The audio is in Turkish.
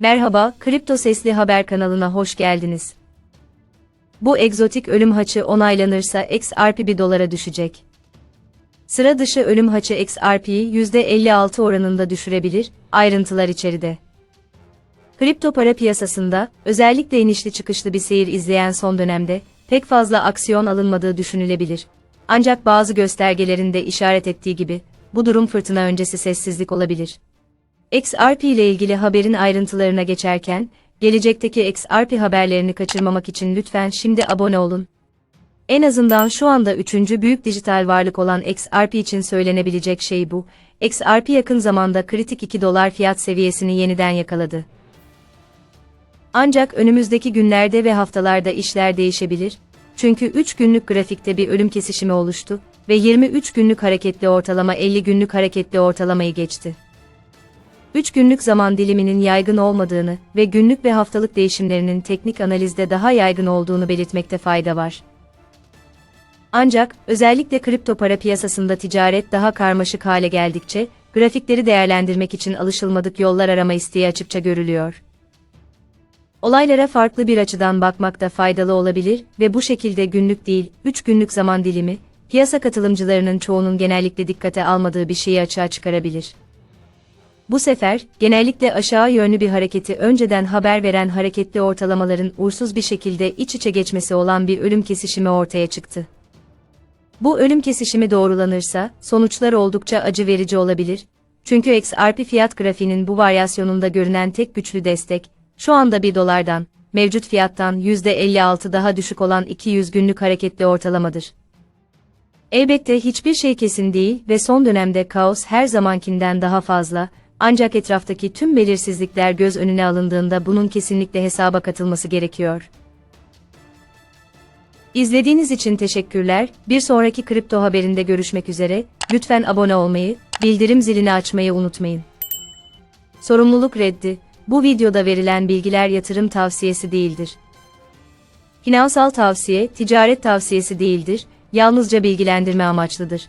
Merhaba, Kripto Sesli Haber kanalına hoş geldiniz. Bu egzotik ölüm haçı onaylanırsa XRP 1 dolara düşecek. Sıra dışı ölüm haçı XRP'yi %56 oranında düşürebilir, ayrıntılar içeride. Kripto para piyasasında, özellikle inişli çıkışlı bir seyir izleyen son dönemde, pek fazla aksiyon alınmadığı düşünülebilir. Ancak bazı göstergelerin de işaret ettiği gibi, bu durum fırtına öncesi sessizlik olabilir. XRP ile ilgili haberin ayrıntılarına geçerken, gelecekteki XRP haberlerini kaçırmamak için lütfen şimdi abone olun. En azından şu anda üçüncü büyük dijital varlık olan XRP için söylenebilecek şey bu. XRP yakın zamanda kritik 2 dolar fiyat seviyesini yeniden yakaladı. Ancak önümüzdeki günlerde ve haftalarda işler değişebilir. Çünkü 3 günlük grafikte bir ölüm kesişimi oluştu ve 23 günlük hareketli ortalama 50 günlük hareketli ortalamayı geçti. 3 günlük zaman diliminin yaygın olmadığını ve günlük ve haftalık değişimlerinin teknik analizde daha yaygın olduğunu belirtmekte fayda var. Ancak, özellikle kripto para piyasasında ticaret daha karmaşık hale geldikçe, grafikleri değerlendirmek için alışılmadık yollar arama isteği açıkça görülüyor. Olaylara farklı bir açıdan bakmak da faydalı olabilir ve bu şekilde günlük değil, 3 günlük zaman dilimi, piyasa katılımcılarının çoğunun genellikle dikkate almadığı bir şeyi açığa çıkarabilir. Bu sefer, genellikle aşağı yönlü bir hareketi önceden haber veren hareketli ortalamaların uğursuz bir şekilde iç içe geçmesi olan bir ölüm kesişimi ortaya çıktı. Bu ölüm kesişimi doğrulanırsa, sonuçlar oldukça acı verici olabilir. Çünkü XRP fiyat grafiğinin bu varyasyonunda görünen tek güçlü destek, şu anda 1 dolardan, mevcut fiyattan %56 daha düşük olan 200 günlük hareketli ortalamadır. Elbette hiçbir şey kesin değil ve son dönemde kaos her zamankinden daha fazla, ancak etraftaki tüm belirsizlikler göz önüne alındığında bunun kesinlikle hesaba katılması gerekiyor. İzlediğiniz için teşekkürler. Bir sonraki kripto haberinde görüşmek üzere. Lütfen abone olmayı, bildirim zilini açmayı unutmayın. Sorumluluk reddi. Bu videoda verilen bilgiler yatırım tavsiyesi değildir. Finansal tavsiye, ticaret tavsiyesi değildir, yalnızca bilgilendirme amaçlıdır.